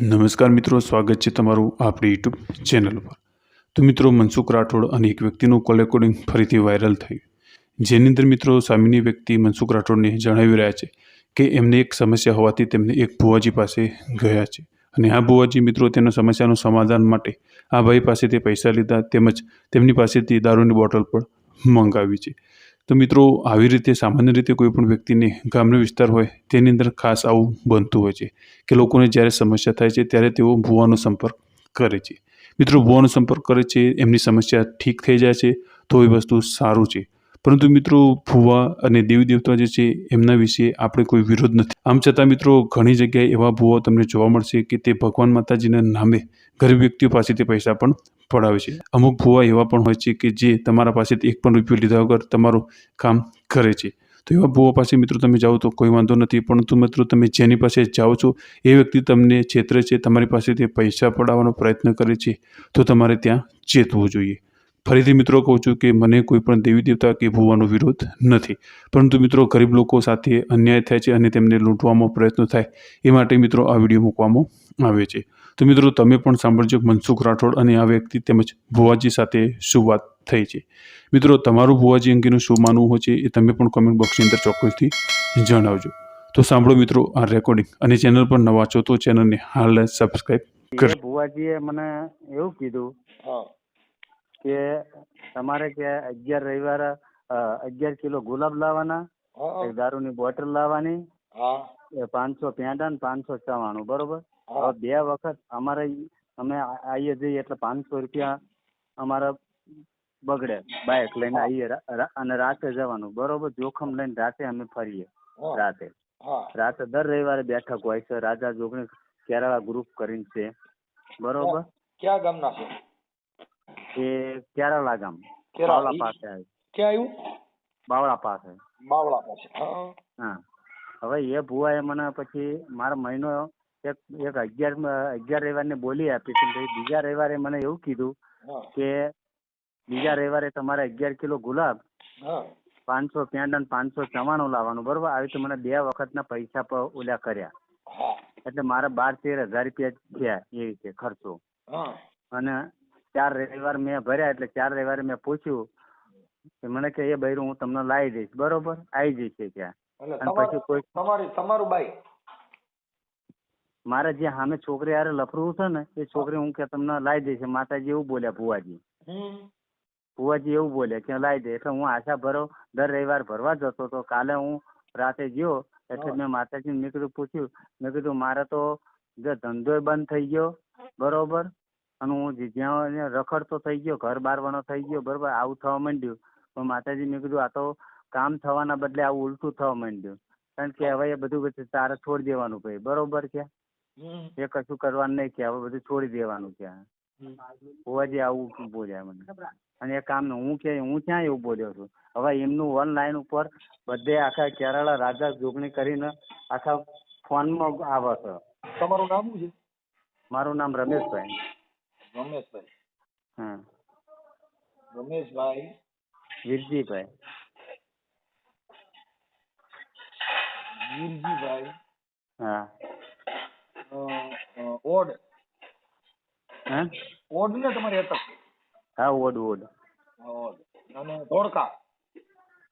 નમસ્કાર મિત્રો, સ્વાગત છે તમારું આપણી યુટ્યુબ ચેનલ પર તો મિત્રો, મનસુખ રાઠોડ અને એક વ્યક્તિનું કોલ રેકોર્ડિંગ ફરીથી વાયરલ થયું. જેની અંદર મિત્રો, સામેની વ્યક્તિ મનસુખ રાઠોડને જણાવી રહ્યા છે કે એમને એક સમસ્યા હોવાથી તેમને એક ભુવાજી પાસે ગયા છે. અને આ ભુવાજી મિત્રો, તેના સમસ્યાનું સમાધાન માટે આ ભાઈ પાસેથી પૈસા લીધા તેમજ તેમની પાસેથી દારૂની બોટલ પણ મંગાવી છે. તો મિત્રો, આવી રીતે સામાન્ય રીતે કોઈ પણ વ્યક્તિને ગામનો વિસ્તાર હોય, તેની અંદર ખાસ આવું બનતું હોય છે કે લોકોને જ્યારે સમસ્યા થાય છે, ત્યારે તેઓ ભૂવાનો સંપર્ક કરે છે. મિત્રો, ભુવાનો સંપર્ક કરે છે, એમની સમસ્યા ઠીક થઈ જાય છે, તો એ વસ્તુ સારું છે. પરંતુ મિત્રો, ભુવા અને દેવી દેવતા જે છે, એમના વિશે આપણે કોઈ વિરોધ નથી. આમ છતાં મિત્રો, ઘણી જગ્યાએ એવા ભુવાઓ તમને જોવા મળશે કે તે ભગવાન માતાજીના નામે ગરીબ વ્યક્તિઓ પાસેથી પૈસા પણ પડાવે છે. અમુક ભુવા એવા પણ હોય છે કે જે તમારા પાસેથી એક પણ રૂપિયો લીધા વગર તમારું કામ કરે છે. તો એવા ભુવા પાસે મિત્રો તમે જાઓ તો કોઈ વાંધો નથી, પરંતુ મિત્રો તમે જેની પાસે જાઓ છો, એ વ્યક્તિ તમને છેતરે છે, તમારી પાસેથી પૈસા પડાવવાનો પ્રયત્ન કરે છે, તો તમારે ત્યાં ચેતવું જોઈએ. ફરીથી મિત્રો કહું છું કે મને કોઈ પણ દેવી દેવતા કે ભૂવાનો વિરોધ નથી. પરંતુ મિત્રો ગરીબ લોકો સાથે અન્યાય થાય છે અને તેમને લૂંટવામાં પ્રયત્ન થાય એ માટે મિત્રો આ વીડિયો મૂકવામાં આવે છે. તો મિત્રો તમે પણ સાંભળજો મનસુખ રાઠોડ અને આ વ્યક્તિ તેમજ ભુવાજી સાથે શું વાત થઈ છે. મિત્રો તમારું ભુવાજી અંગેનું શું માનવું હોય છે એ તમે પણ કોમેન્ટ બોક્સની અંદર ચોક્કસથી જણાવજો. તો સાંભળો મિત્રો આ રેકોર્ડિંગ અને ચેનલ પર નવા છો તો ચેનલને હાલ સબસ્ક્રાઈબ કરો. ભુવાજીએ મને એવું કીધું હા. કે તમારે કે અગિયાર રવિવારે અગિયાર કિલો ગુલાબ લાવવાના દારૂ એક દારૂની બોટલ લાવવાની પાંચસો પેંડા ને પાંચસો ચવાણું બરોબર? હવે બે વખત અમારે અમે આવીએ જઈએ એટલે પાંચસો રૂપિયા અમારા બગડે બાઇક લઈને આવીએ અને રાતે જવાનું બરોબર? જોખમ લઈને રાતે અમે ફરીએ રાતે. રાતે દર રવિવારે બેઠક હોય છે રાજા જોગણી કેરાળા ગ્રુપ કરીને છે બરોબર? ક્યાં ગામના છો? એ કેરાળા ગામ. બાવળા પાસે આવ્યું ક્યાં આવ્યું બાવળા પાસે. બાવળા પાસે હા. હવે એ ભુવાએ મને પછી મારા મહિનો એક એક અગિયાર અગિયાર રવિવારને બોલી આપી છે. પછી બીજા રવિવારે મને એવું કીધું કે બીજા રવિવારે તમારે અગિયાર કિલો ગુલાબ પાંચસો પ્યાંડા પાંચસો ચવાણું લાવવાનું બરોબર? આવી રીતે મને બે વખતના પૈસા પર ઓલા કર્યા. એટલે મારે બાર તેર હજાર રૂપિયા થયા એ રીતે ખર્ચો. અને ચાર રવિવાર મેં ભર્યા એટલે ચાર રવિવારે મેં પૂછ્યું કે મને કે એ બૈરું હું તમને લાવી દઈશ. બરોબર? આવી જશે ત્યાં. અને પછી કોઈ તમારી તમારું બાઈ? મારે જે સામે છોકરી હારે લફરું છે ને એ છોકરી હું કે તમને લાવી દઈશ. માતાજી એવું બોલ્યા ભુવાજી. ભુવાજી એવું બોલ્યા કે લાવી દે. એટલે હું આશા ભરો દર રવિવાર ભરવા જતો તો કાલે હું રાતે ગયો એટલે મેં માતાજીને મેં કીધું પૂછ્યું. મેં કીધું મારે તો જે ધંધો બંધ થઈ ગયો. બરોબર? અને હું જ્યાં રખડતો થઈ ગયો ઘર બારવાનો થઈ ગયો બરોબર આવું થવા માંડ્યું. તો માતાજી મેં કીધું આ તો કામ થવાના બદલે આવું ઉલટું થવા માંડ્યું. કારણ કે હવે એ બધું બધું તારે છોડી દેવાનું ભાઈ બરોબર છે? એ કશું કરવાનું નહીં કે હવે બધું છોડી દેવાનું છે. હોવાજી આવું બોલ્યા મને અને એ કામ હું કે હું ક્યાં એવું બોલ્યો છું? હવે એમનું ઓનલાઈન ઉપર બધે આખા કેરાળા રાજા જોગણી કરીને આખા ફોનમાં આવે છે. તમારું નામ શું છે? મારું નામ રમેશભાઈ. રમેશભાઈ હા રમેશભાઈ વીરજીભાઈ વીરજીભાઈ હા અ, અ, ઓડ હા ઓડ ને તમારી અટક હા ઓડ ઓડ ઓડ અને ધોળકા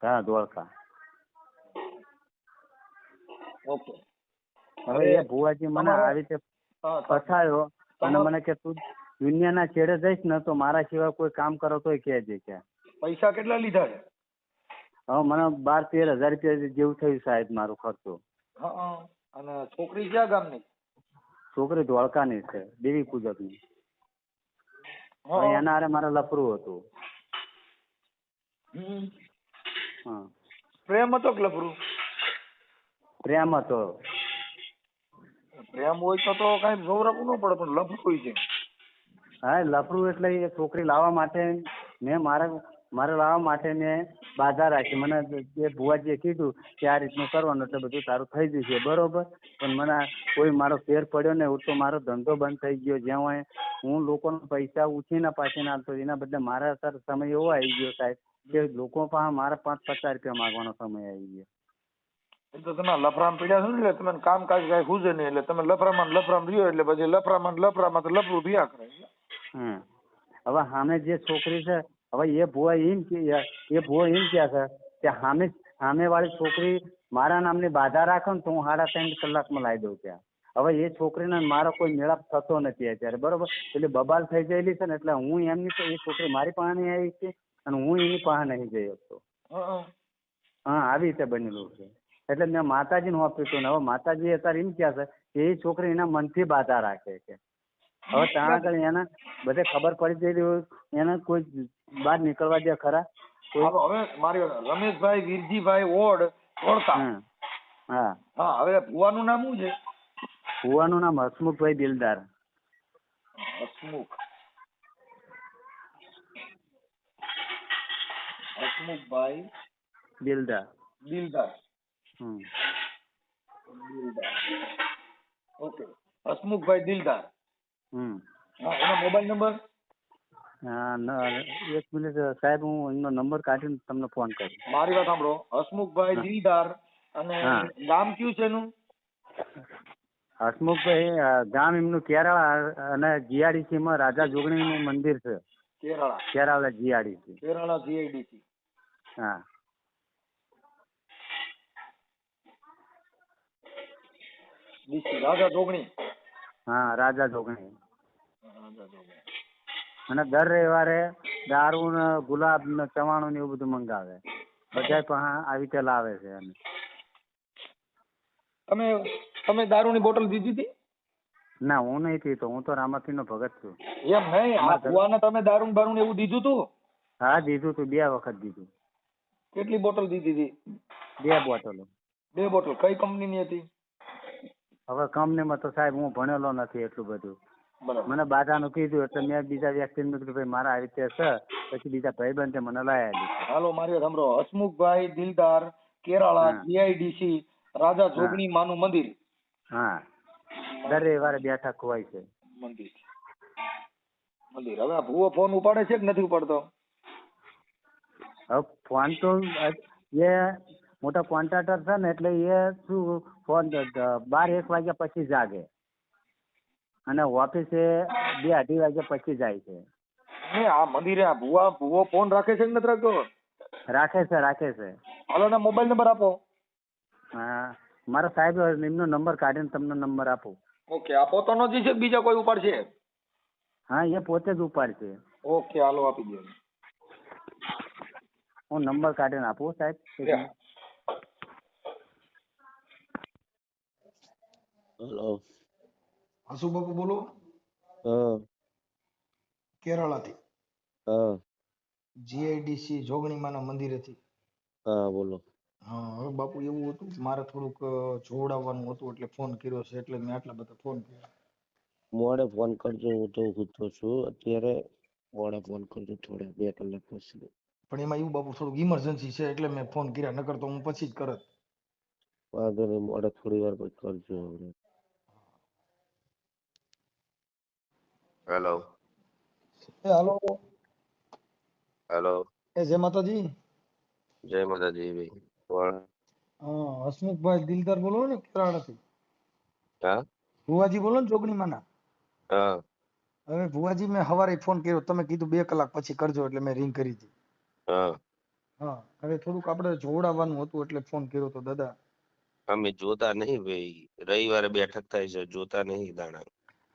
હા ધોળકા ઓકે હવે એ ભુવાજી મને તમારે- આવી રીતે હા, હા. ફસાયો અને તમારે- મને કે તું દુનિયાના છેડે જઈશ ને તો મારા સિવાય કોઈ કામ કરો તો કહેજે કે પૈસા કેટલા લીધા છે? હવે મને બાર તેર હજાર રૂપિયા જેવું થયું સાહેબ મારો ખર્ચો. હા હા. અને છોકરી ક્યાં ગામની? છોકરી ધોળકાની છે દેવી પૂજકની. હા. એના હારે મારે લફરું હતું. હમ. હા. પ્રેમ હતો કે લફરું? પ્રેમ હતો. પ્રેમ હોય તો તો કઈ ગૌરવ ન પડે પણ લફરું છે. હા લફરું એટલે એ છોકરી લાવવા માટે મેં મારે મારે લાવવા માટે મેં બાધા રાખી. મને એ ભુવાજીએ કીધું કે આ રીતનું કરવાનું એટલે બધું તારું થઈ જશે. બરોબર? પણ મને કોઈ મારો ફેર પડ્યો ને તો મારો ધંધો બંધ થઈ ગયો. જ્યાં હું લોકોના પૈસા ઉછીને પાછી નાખતો એના બદલે મારા અત્યારે સમય એવો આવી ગયો સાહેબ કે લોકો પાસે મારા પાંચ પચાસ રૂપિયા માંગવાનો સમય આવી ગયો. એટલે તમે લફરામ પીડ્યા છો ને એટલે તમે કામકાજ કાંઈ ખૂજે નહીં. એટલે તમે લફરામાં લફરામ રહ્યો એટલે પછી લફરામાં લફરામાં તો લફરું રહ્યા કરે. હમ. હવે સામે જે છોકરી છે હવે એ ભુવા એમ કે એ ભુવા એમ કહે છે? કે સામે વાળી છોકરી મારા નામની બાધા રાખે ને તો હું સાડા ત્રણ કલાકમાં લાવી દઉં ત્યાં. હવે એ છોકરીને મારો કોઈ મેળાપ થતો નથી અત્યારે બરોબર? એટલે બબાલ થઈ ગયેલી છે ને એટલે હું એમની એ છોકરી મારી પાસે નહીં આવી છે અને હું એની પાસે નહીં જઈ શકતો. હા આવી રીતે બનેલું છે. એટલે મેં માતાજીને આપ્યું હતું ને હવે માતાજી અત્યારે એમ કહે છે? કે એ છોકરી એના મનથી બાધા રાખે છે. હવે ત્યાં આગળ એને બધે ખબર પડી જઈ એને કોઈ બહાર નીકળવા દે ખરા. હવે મારી રમેશભાઈ વીરજીભાઈ ઓડ ઓળતા હા. હા હવે ભુવાનું નામ શું છે? ભુવાનું નામ હસમુખભાઈ દિલદાર. હસમુખ. હસમુખભાઈ દિલદાર. દિલદાર. હમ. દિલદાર. ઓકે. હસમુખભાઈ દિલદાર. હમ. હા એનો મોબાઈલ નંબર હા ન- એક મિનિટ સાહેબ હું એમનો નંબર કાઢીને તમને ફોન કરું. મારી વાત સાંભળો. હસમુખભાઈ દિલદાર અને હા. ગામ કયું છે એનું? હસમુખભાઈ અ, ગામ એમનું કેરાળા અને જીઆડીસી માં રાજા જોગણીનું મંદિર છે. કેરાળા. કેરાળા જીઆડીસી કેરાળા જીઆઈડીસી હા. ડીસી રાજા જોગણી. હા રાજા જોગણી. રાજા જોગણી. અને દર રવિવારે દારૂ ને ગુલાબ ને ચવાણું ને એવું બધું મંગાવે. બધા પણ આવી રીતે લાવે છે એને તમે તમે દારૂની બોટલ દીધી હતી? ના હું નહીં પીતો હું તો રામાથી નો ભગત છું. એમ નહીં આ ભુવાને તમે દારૂ બારૂ એવું દીધું તું? હા દીધું તું બે વખત દીધું. કેટલી બોટલ દીધી હતી? બે બોટલો. બે બોટલ. કઈ કંપની ની હતી? હવે કંપનીમાં તો સાહેબ હું ભણેલો નથી એટલું બધું. મને બાધાનું કીધું એટલે મેં બીજા વ્યક્તિને કીધું ભાઈ મારા આવી રીતે છે પછી બીજા ભાઈબંધે મને લાયા દીધું હાલો મારી સાંભળો. હસમુખભાઈ દિલદાર કેરાળા જીઆઈડીસી રાજા જોગણી માનું મંદિર. હા. દર રવિવારે બેઠક ખોવાય છે. મંદિર. મંદિર. હવે આ ભૂવો ફોન ઉપાડે છે કે નથી ઉપાડતો? હવે ફોન તો એ મોટા કોન્ટ્રાક્ટર છે ને એટલે એ શું ફોન બાર એક વાગ્યા પછી જાગે. અને ઓફિસે બે અઢી વાગ્યા પછી જાય છે. ને આ મંદિરે આ ભુવા ભુવો ફોન રાખે છે કે નથી રાખતો? રાખે છે રાખે છે. હાલો ને મોબાઈલ નંબર આપો. હા મારા સાહેબ એમનો નંબર કાઢીને તમને નંબર આપો. ઓકે આ પોતાનો જ છે બીજા કોઈ ઉપાડશે હા એ પોતે જ ઉપાડશે ઓકે હાલો આપી દો હું નંબર કાઢીને આપું સાહેબ. હલો હસુ બાપુ બોલો? હા. કેરળાથી. હા. જીઆઈડીસી મંદિરે થી હા બોલો. હા હવે બાપુ એવું હતું કે મારે થોડુંક જોવડાવવાનું હતું એટલે ફોન કર્યો છે એટલે મેં આટલા બધા ફોન કર્યા. મોડે ફોન કરજો હું તો સૂતો છું અત્યારે મોડે ફોન કરજો થોડા બે કલાક પછી. પણ એમાં એવું બાપુ થોડુંક ઇમરજન્સી છે એટલે મેં ફોન કર્યા નકર તો હું પછી જ કરત. વાંધો નહીં મોડે થોડી વાર પછી કરજો હવે. હેલો એ હાલો. હેલો એ જય માતાજી. જય માતાજી ભાઈ. કોણ? હા હસમુખભાઈ દિલદાર બોલો ને કેરળાથી. હા? ભુવાજી બોલો ને જોગણીમાના હા. હવે ભુવાજી મેં સવારે ફોન કર્યો. તમે કીધું બે કલાક પછી કરજો એટલે મેં રિંગ કરી હતી. હા. હા હવે થોડુંક આપણે જોવડાવવાનું હતું એટલે ફોન કર્યો તો દાદા. અમે જોતા નહીં ભાઈ. રવિવારે બેઠક થાય છે જોતા નહીં દાણા.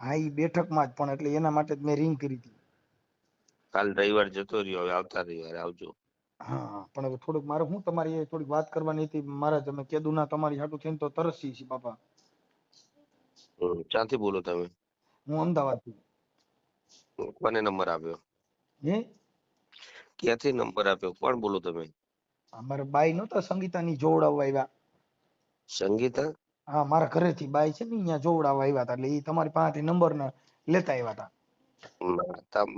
હા એ બેઠકમાં જ પણ એટલે એના માટે જ મેં રિંગ કરી હતી. કાલ રવિવાર જતો રહ્યો હવે આવતા રવિવારે આવજો. હા પણ હવે થોડુંક મારે હું તમારી એ થોડીક વાત કરવાની હતી મારા તમે કીધું ના તમારી હાટુ થઈને તો તરસી છે બાપા. ક્યાંથી બોલો તમે? હું અમદાવાદથી. કોને નંબર આપ્યો? હે? ક્યાંથી નંબર આપ્યો? કોણ બોલો તમે? અમારે બાઈ નહોતા સંગીતાની જોવડાવવા આવ્યા. સંગીતા? હા મારા ઘરેથી બાઈ છે ને અહીંયા જોવડાવવા આવ્યા હતા એટલે એ તમારી પાસેથી નંબર ને લેતા આવ્યા હતા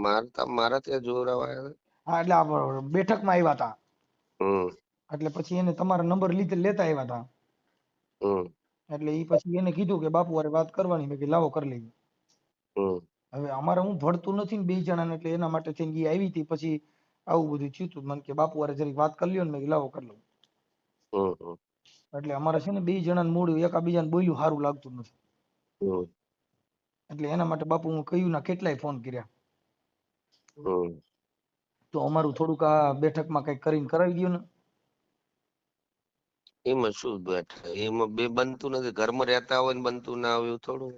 મારા મારા ત્યાં જોવડાવવા આવ્યા હા એટલે આ બેઠકમાં આવ્યા હતા એટલે પછી એને તમારો નંબર લીધે લેતા આવ્યા હતા એટલે એ પછી એને કીધું કે બાપુ હારે વાત કરવાની. મેં કે લાવો કરી લઈએ. હવે અમારે હું ભળતું નથી ને બે જણાને એટલે એના માટે થઈને એ આવી હતી. પછી આવું બધું થયું હતું મને કે બાપુ વારે જરીક વાત કરી લ્યો ને. મેં લાવો કરી લઉં. એટલે અમારે છે ને બે જણાને મૂળ એકાબીજાને બોલ્યું સારું લાગતું નથી. હમ. એટલે એના માટે બાપુ હું કહ્યું ના કેટલાય ફોન કર્યા. હમ. તો અમારું થોડુંક આ બેઠકમાં કંઈક કરીને કરાવી ગયું ને. એમાં શું બેઠ એમાં બે બનતું નથી ઘરમાં રહેતા હોય ને બનતું ના હોય એવું થોડું.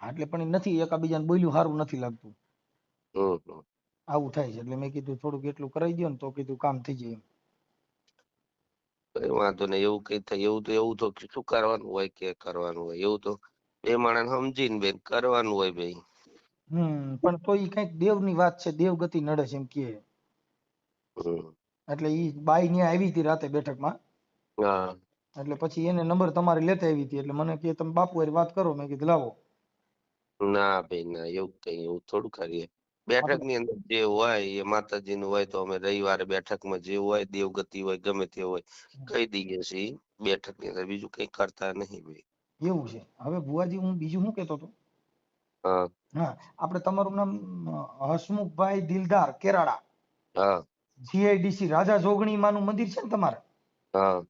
હા, એટલે પણ એ નથી એકાબીજાને બોલ્યું સારું નથી લાગતું. હમ હમ. આવું થાય છે એટલે મેં કીધું થોડુંક એટલું કરાવી દો ને તો કીધું કામ થઈ જાય એમ. કઈ વાંધો નહીં એવું કઈ થાય એવું તો એવું તો શું કરવાનું હોય કે કરવાનું હોય એવું તો બે માણસ સમજીને બેન કરવાનું હોય ભાઈ હમ પણ તો ઈ કંઈક દેવની વાત છે દેવ ગતિ નડે છે એમ કે એટલે ઈ બાઈ ન્યા આવી હતી રાતે બેઠકમાં. હા. એટલે પછી એને નંબર તમારે લેતા આવી હતી એટલે મને કે તમે બાપુ હારે વાત કરો મેં કીધું લાવો. ના ભાઈ ના એવું કઈ એવું થોડું કરીએ. બેઠકની અંદર જે હોય એ માતાજી નું હોય તો અમે રવિવારે બેઠકમાં જે હોય દેવગતિ હોય ગમે તે હોય કહી દઈએ છીએ બેઠકની અંદર. બીજું કઈ કરતા નહીં ભાઈ. એવું છે. હવે ભુવાજી હું બીજું શું કેતો હતો? હા. આપણે તમારું નામ હસમુખભાઈ દિલદાર કેરાળા. હા. જીઆઈડીસી રાજા જોગણી માનું મંદિર છે ને તમારે? હા.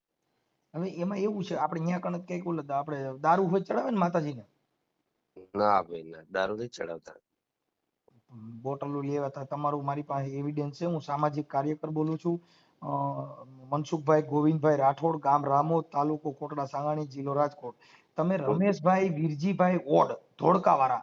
હવે એમાં એવું છે આપણે અહીંયા કણ કંઈક ઓલા આપણે દારૂ હોય ચડાવે ને માતાજીને? ના ભાઈ ના દારૂ નહીં ચડાવતા. બોટલો લેવા હતા. તમારું મારી પાસે evidence છે. હું સામાજિક કાર્યકર બોલું છું. અ, મનસુખભાઈ ગોવિંદભાઈ રાઠોડ ગામ રામોદ તાલુકો કોટડા સાંગાણી જિલ્લો રાજકોટ. તમે રમેશભાઈ વીરજીભાઈ ઓડ ધોળકાવાળા.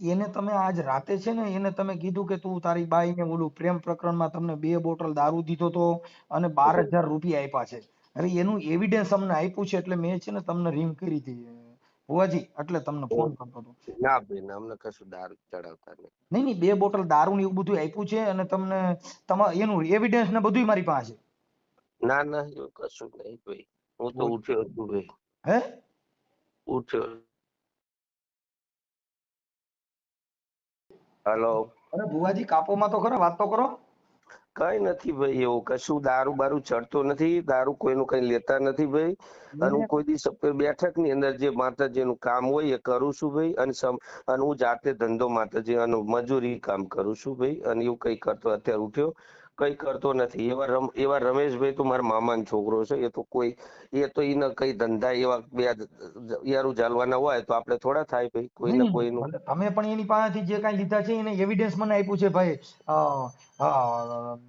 એને તમે આજ રાતે છે ને એને તમે કીધું કે તું તારી બાઈને ઓલું પ્રેમ પ્રકરણમાં તમને બે બોટલ દારૂ દીધો તો અને બાર હજાર રૂપિયા આપ્યા છે. અરે એનું એવિડન્સ અમને આપ્યું છે એટલે મેં છે ને તમને રિંગ કરી હતી ભુવાજી એટલે તમને ફોન કરતો હતો. ના બેન અમને કશું દારૂ ચડાવતા નહીં નહીં નહીં બે બોટલ દારૂ ને એવું બધું આપ્યું છે અને તમને તમા એનું એવિડન્સ ને બધું મારી પાસે. ના ના એવું કશું નહીં ભાઈ. હું તો ઉઠ્યો છું ભાઈ. હે? ઉઠ્યો હેલો. અરે ભુવાજી કાપોમાં તો ખરા વાત તો કરો. કઈ નથી ભાઈ એવું કશું દારૂ બારૂ ચડતો નથી, દારૂ કોઈનું કઈ લેતા નથી ભાઈ. અને હું કોઈ દિવસ બેઠકની અંદર જે માતાજીનું કામ હોય એ કરું છું ભાઈ, અને અને હું જાતે ધંધો માતાજી અને મજૂરી કામ કરું છું ભાઈ, અને એવું કઈ કરતો, અત્યારે ઉઠ્યો. કઈ કરતો નથી. એવા રમ એવા રમેશભાઈ તો મારા મામાનો છોકરો છે. એ તો કોઈ એ તો એને કઈ ધંધા એવા બે યારું ચાલવાના હોય તો આપણે થોડા થાય ભાઈ. કોઈ ને કોઈ નું તમે પણ એની પાસેથી જે કાંઈ લીધા છે એને એવિડન્સ મને આપ્યું છે ભાઈ.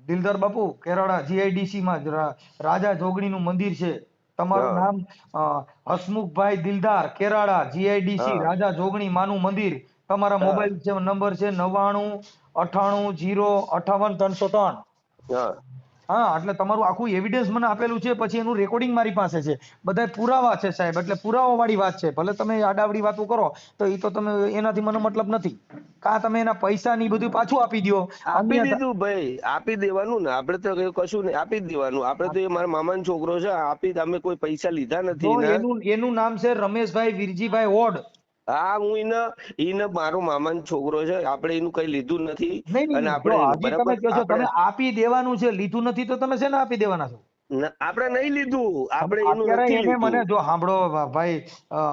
દિલદાર બાપુ કેરાળા જીઆઈડીસી માં રાજા જોગણી રાજા જોગણીનું મંદિર છે. તમારું નામ હસમુખભાઈ દિલદાર કેરાળા જીઆઈડીસી રાજા જોગણી માનું મંદિર. તમારા મોબાઈલ નંબર છે નવ્વાણું અઠાણું જીરો અઠાવન ત્રણસો ત્રણ. હા. એટલે તમારું આખું એવિડન્સ મને આપેલું છે પછી એનું રેકોર્ડિંગ મારી પાસે છે. બધા પુરાવા છે સાહેબ એટલે પુરાવા વાળી વાત છે. ભલે તમે આડાવડી વાતો કરો તો એ તો તમે એનાથી મને મતલબ નથી. કા તમે એના પૈસા ની બધું પાછું આપી દો આપી દીધું ભાઈ આપી દેવાનું ને. આપણે તો કશું નહીં આપી જ દેવાનું. આપણે તો એ મારા મામાનો છોકરો છે આપી અમે કોઈ પૈસા લીધા નથી એનું એનું નામ છે રમેશભાઈ વિરજીભાઈ ઓડ. હા હું એને એને મારો મામાનો છોકરો છે આપણે એનું કઈ લીધું નથી. અને આપણે તમે કહો છો તમે આપી દેવાનું છે લીધું નથી તો તમે શેને આપી દેવાના છો? આપણે નહીં લીધું. આપણે એનું નથી એને મને જો સાંભળો ભાઈ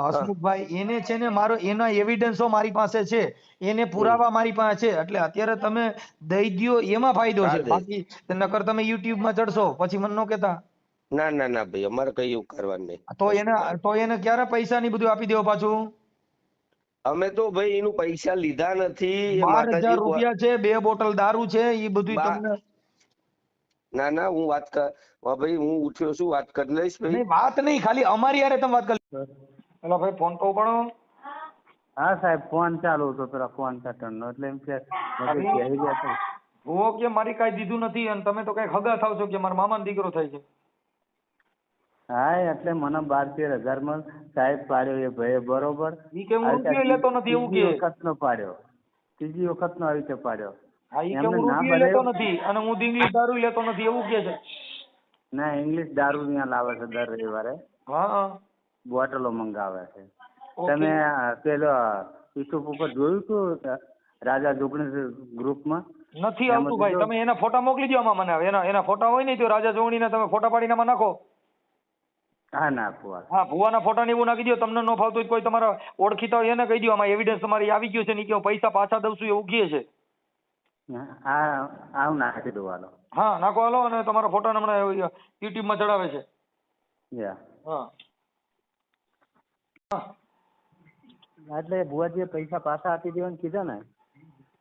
હસમુખભાઈ એને છે ને મારો એના એવિડન્સો મારી પાસે છે. એને પુરાવા મારી પાસે છે. એટલે અત્યારે તમે દઈ દો એમાં ફાયદો છે. બાકી નકર તમે યુટ્યુબમાં ચડશો પછી મને નો કહેતા. ના ના ના ભાઈ અમારે કઈ એવું કરવાનું નહીં. તો એને તો એને ક્યારે પૈસા ની બધું આપી દેવો પાછું? અમે તો ભાઈ એનું પૈસા લીધા નથી બાર હજાર રૂપિયા છે બે બોટલ દારૂ છે એ બધું તમને ના ના હું વાત કર હા ભાઈ હું ઉઠ્યો છું વાત કરી લઈશ ભાઈ. વાત નહીં ખાલી અમારી યારે તમે વાત કરી પેલા ભાઈ ફોન તો પણ હા સાહેબ ફોન ચાલુ હતો પેલા ફોન પેટર્ન નો એટલે એમ કે. ભૂવો કે મારી કાંઈ દીધું નથી અને તમે તો કઈ હગા થાવ છો કે મારા મામાનો દીકરો થાય છે. હા એટલે મને બાર તેર હજારમાં સાહેબ પાડ્યો એ ભાઈ બરોબર. ઈ કે હું રૂપિયો લેતો નથી એવું કે? વખત નો પાડ્યો. ત્રીજી વખત નો આવી રીતે પાડ્યો. હા ઈ કે હું ના રૂપિયો લેતો નથી અને હું ઇંગ્લિશ દારૂ લેતો નથી એવું કે છે? ના ઇંગ્લિશ દારૂ ત્યાં લાવે છે દર રવિવારે. હા બોટલો મંગાવે છે. તમે પેલો યુટ્યુબ ઉપર જોયું હતું રાજા જોગણી ગ્રુપમાં? નથી આવતું ભાઈ તમે એના ફોટા મોકલી દો આમાં મને. એના એના ફોટા હોય ને તો રાજા જોવણીના તમે ફોટા પાડીને આમાં નાખો. હા ના હાલ. હા ભુવાના ફોટા ને એવું નાખી દો તમને ન ફાવતું હોય તો કોઈ તમારા ઓળખીતા હોય એને કહી દો આમાં એવિડન્સ તમારી આવી ગયો છે ને કે હું પૈસા પાછા દઉં છું એવું કહે છે. હા આ હું નાખી દઉં હાલો. હા નાખો હાલો અને તમારા ફોટા હમણાં યુટ્યુબમાં ચડાવે છે. યા. હા. હા. એટલે ભુવાજીએ પૈસા પાછા આપી દેવાનું કીધા ને?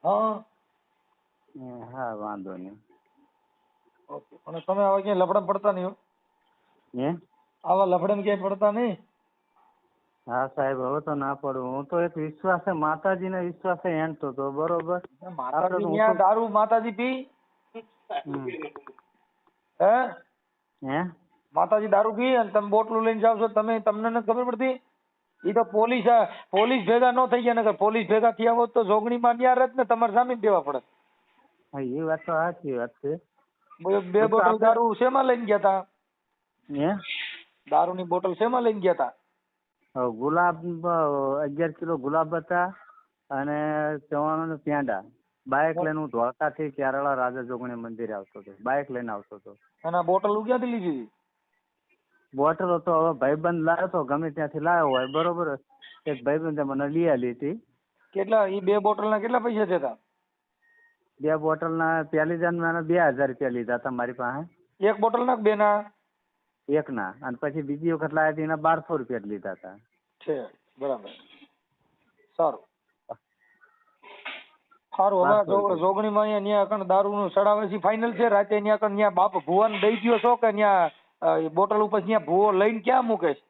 હા. હા વાંધો નહીં. ઓકે અને તમે આવા ક્યાંય લફડા પડતા નહીં હો? હે? આવા લફડન ક્યાંય પડતા નહીં? હા સાહેબ હવે તો ના પડું. હું તો એક વિશ્વાસે માતાજીના વિશ્વાસે હેંડતો તો બરોબર? માતાજી ત્યાં દારૂ? માતાજી પી? હે? હે? માતાજી દારૂ પી અને તમે બોટલું લઈને જાવ છો તમે તમને ન ખબર પડતી? એ તો પોલીસ પોલીસ ભેગા ન થઈ ગયા નગર પોલીસ ભેગા થયા હોત તો જોગણીમાં ન્યા રહેત ને તમારે સામે દેવા પડે હા એ વાત તો સાચી વાત છે. બે બોટલ દારૂ શેમાં લઈને ગયા તા? હે? દારૂની બોટલ શેમાં લઈને ગયા હતા ગુલાબ અગિયાર કિલો ગુલાબ હતા અને ચવાણું ને પેંડા. બાઇક લઈને હું ધોળકાથી કેરાળા રાજા જોગણી મંદિરે આવતો હતો. બાઇક લઈને આવતો હતો. અને બોટલ ક્યાંથી લીધી બોટલ તો હવે ભાઈબંધ લાવ્યો તો ગમે ત્યાંથી લાવ્યો હોય. બરોબર. એક ભાઈબંધે મને લઈ આલી હતી. કેટલા એ બે બોટલના કેટલા પૈસા થયા બે બોટલના પહેલી જાન મેં બે હજાર રૂપિયા લીધા હતા મારી પાસે. એક બોટલના બે બેના. એકના. અને પછી બીજી વખત લાવ્યા હતી એના બારસો રૂપિયા જ લીધા હતા. છે બરાબર. સારું. સારું હવે જોગણીમાં અહીંયા ન્યા દારૂ નું ચડાવે છે ફાઇનલ છે રાતે ન્યા આગળ ત્યાં બાપ ભુવન દઈ ગયો છો કે ત્યાં બોટલ ઉપર ત્યાં ભુવો લઈને ક્યાં મૂકે છે?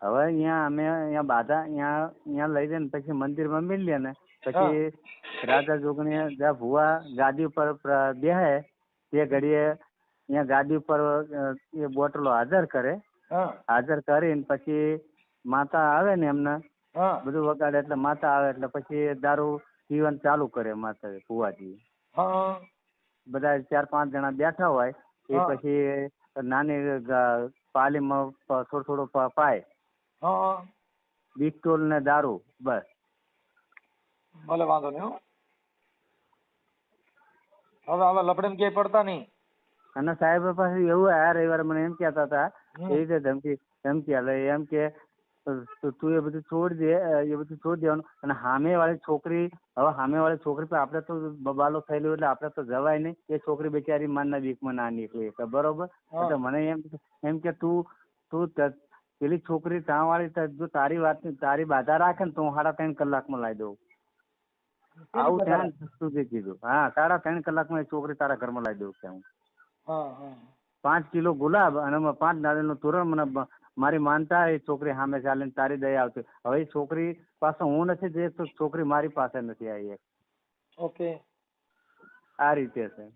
હવે અહીંયા અમે અહીંયા બાધા અહીંયા અહીંયા લઈ જઈને પછી મંદિરમાં મિલીએ ને. પછી રાજા જોગણી જ્યાં ભુવા ગાદી ઉપર પ્ર- બેહે તે ઘડીએ અહીંયા ગાડી ઉપર એ બોટલો હાજર કરે. હાજર કરીને પછી માતા આવે ને એમને બધું વગાડે એટલે માતા આવે એટલે પછી દારૂ પીવાનું ચાલુ કરે માતા ભુવાજી બધા ચાર પાંચ જણા બેઠા હોય એ પછી નાની પાલી પાલીમાં થોડું થોડું પાય. બિસ્ટોલ ને દારૂ બસ. ભલે વાંધો નહીં હવે હવે લપડે ક્યાંય પડતા નહીં. અને સાહેબ પાસે એવું આ રવિવારે મને એમ કહેતા હતા હમ. એ રીતે ધમકી ધમકી આલે એમ કે તું તું એ બધું છોડી દે એ બધું છોડી દેવાનું અને સામે વાળી છોકરી હવે સામે વાળી છોકરી પર આપણે તો બબાલો થયેલું એટલે આપણે તો જવાય નહીં એ છોકરી બિચારી માનના વીકમાં ના નીકળી શકે બરોબર? હા. એટલે મને એમ એમ કે તું તું ત- પેલી છોકરી ત્યાં વાળી ત- જો તારી વાત તારી બાધા રાખે ને તો હું સાડા ત્રણ કલાકમાં લાવી દઉં. આવું ત્યાં સુધી કીધું. હા સાડા ત્રણ કલાકમાં એ છોકરી તારા ઘરમાં લાવી દઉં કે હું હા હા. પાંચ કિલો ગુલાબ અને પાંચ નાળિયેરનું તોરણ મને મારી માનતા એ છોકરી સામે ચાલીને તારી દયા આવતી. હવે એ છોકરી પાસે હું નથી જઈ તો છોકરી મારી પાસે નથી આવી એક. ઓકે. આ રીતે છે.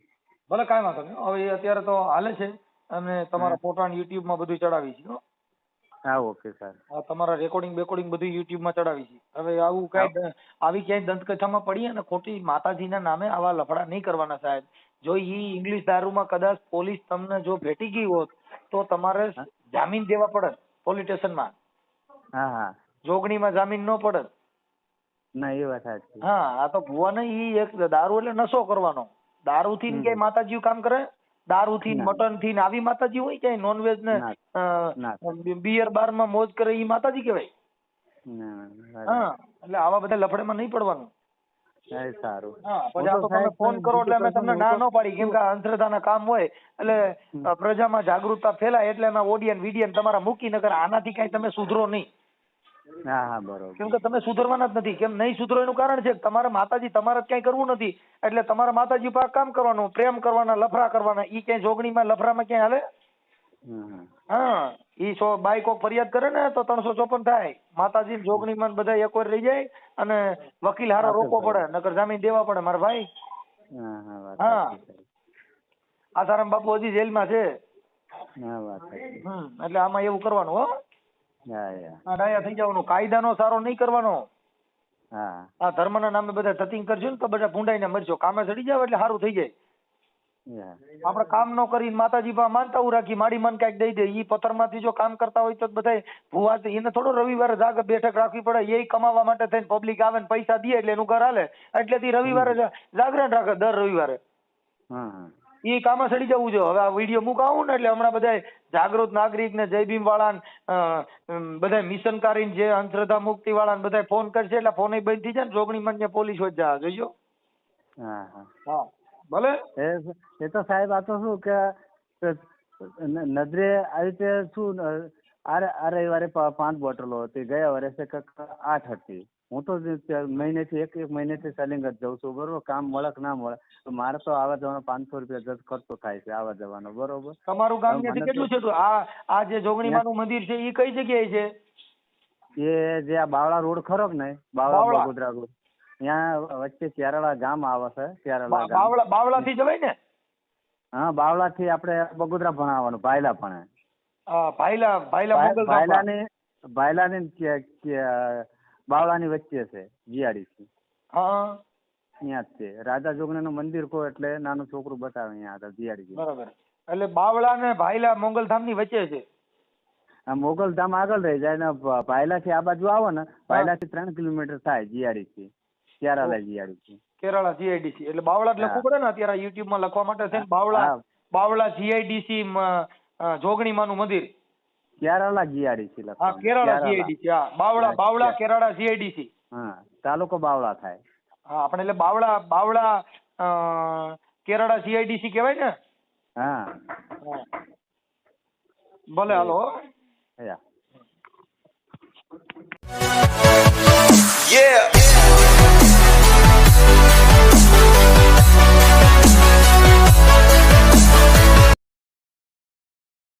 ભલે કાંઈ વાંધો નહીં. હવે અત્યારે તો હાલે છે અને તમારા ફોટા યુટ્યુબમાં બધું ચડાવી છે હો. ઓકે સર આ તમારા રેકોર્ડિંગ બેકોર્ડિંગ બધું માં ચડાવી છે. હવે આવું કઈ આવી ક્યાંય દંતકથામાં પડી અને ખોટી માતાજીના નામે આવા લફડા નહીં કરવાના સાહેબ. જો ઈ ઇંગ્લિશ દારૂમાં કદાચ પોલીસ તમને જો ભેટી ગઈ હોત તો તમારે જામીન દેવા પડત પોલીસ સ્ટેશનમાં. હા હા. જોગણીમાં જામીન ન પડત. ના એ વાત સાચી. હા આ તો ભુવાને ઈ એક દારૂ એટલે નશો કરવાનો. દારૂ થી હમ. ક્યાંય માતાજી કામ કરે? દારૂ થી મટનથી આવી માતાજી હોય ક્યાંય? નોનવેજ ને. બિયર બારમાં મોજ કરે એ માતાજી કહેવાય? હા એટલે આવા બધા લફડેમાં નહીં પડવાનું. સારું. હા પછી આ તો તમે ફોન કરો એટલે અમે તમને ના ન પાડી કેમ કે અંધશ્રદ્ધાના કામ હોય એટલે પ્રજામાં જાગૃતતા ફેલાય એટલે અમે ઓડિયન વિડિયન તમારા મૂકી નગર આનાથી કઈ તમે સુધરો નહીં. હા હા બરોબર. કેમ કે તમે સુધરવાના જ નથી. કેમ નહીં સુધરો એનું કારણ છે કે તમારે માતાજી તમારે ક્યાંય કરવું નથી. એટલે તમારે માતાજી પર કામ કરવાનું પ્રેમ કરવાના લફરા કરવાના. ઈ ક્યાંય જોગણીમાં લફરામાં ક્યાંય હાલે. હા ઈ સો બાઈ કોક ફરિયાદ કરે ને તો ત્રણસો ચોપન થાય. માતાજી જોગણીમાં બધા એક વાર રહી જાય અને વકીલ હારો રોકવો પડે નકર જામીન દેવા પડે મારા ભાઈ. હા. આસારામ બાપુ હજી જેલમાં છે. એટલે આમાં એવું કરવાનું હો. હા ડાયા થઈ જવાનું કાયદાનો સારો નહીં કરવાનો. હા. આ ધર્મના નામે બધા તતિંગ કરજો ને તો બધા ભૂંડાઈને મરજો. કામે ચડી જાવ એટલે સારું થઈ જાય. આપણે કામ ન કરીને માતાજી પા માનતા રાખી માડી મન કાંઈક દઈ દે. ઈ પથ્થરમાંથી જો કામ કરતા હોય તો બધા ભૂવા એને થોડો રવિવારે જાગ બેઠક રાખવી પડે. એ કમાવા માટે થઈને પબ્લિક આવે ને પૈસા દે એટલે એનું ઘર હાલે. એટલેથી રવિવારે જાગરણ રાખે દર રવિવારે. હા હા કામાં સડી જવું જો હવે આ વીડિયો મુકાવું ને એટલે હમણાં બધા જાગૃત નાગરિક ને જય ભીમ વાળા બધા મિશનકારી જે અંધશ્રદ્ધા મુક્તિ વાળા બધા ફોન કરશે એટલે ફોન બંધ થઈ જાય ને જોગણી મન પોલીસ હોય જા જોઈજો. હા ભલે? એ એ તો સાહેબ આ તો શું કે નજરે આવી રીતે શું આ રવિવારે પાંચ બોટલો હતી. ગયા વર્ષે આઠ હતી. હું તો મહિને થી મહિનેથી એક એક મહિનેથી સેલિંગ જ જઉં છું બરોબર? કામ મળે કે ના મળે. તો મારે તો આવા જવાનો પાંચસો રૂપિયા જજ ખર્ચો થાય છે આવા જવાનો બરોબર? તમારું ગામ ત્યાંથી કેટલું છે આ આ જે જોગણીમાનું મંદિર છે એ કઈ જગ્યાએ છે? એ જે આ બાવળા રોડ ખરો કે નહીં? બાવળા. બગોદરા રોડ. ત્યાં વચ્ચે ક્યારળા ગામ આવે છે ક્યારળા બાવળા બાવળા થી જવાય ને? હા બાવળા થી આપણે બગોદરા ભણાવવાનું ભાયલા ભણે. ભાયલા ભાઈલા ભાઈલા ભાય- મોગલ ભાયલાની બાવળાની વચ્ચે છે જીઆડીસી હા. ત્યાં જ છે. રાજા જોગણીનું મંદિર કહો એટલે નાનું છોકરું બતાવે અહીંયા આગળ બરાબર. એટલે બાવળા ને ભાઈલા મોગલધામની વચ્ચે છે. આ મોગલધામ આગળ રહી જાય ને ભાયલાથી આ બાજુ આવો ને ભાયલાથી ત્રણ કિલોમીટર થાય GIDC Kerala GIDC Kerala GIDC એટલે બાવળા લખવું પડે ને અત્યારે યુટ્યુબમાં લખવા માટે છે બાવળા બાવળા જીઆઈડીસી જોગણીમાનું મંદિર. ક્યારાલા લખો હા કેરાલા કેરાળા જીઆઈડીસી હા. બાવળા બાવળા કેરાળા જીઆઈડીસી હા તાલુકો બાવળા થાય. હા આપણે એટલે બાવળા બાવળા અ, કેરાળા જીઆઈડીસી કહેવાય ને? હા. ભલે હાલો. Yeah.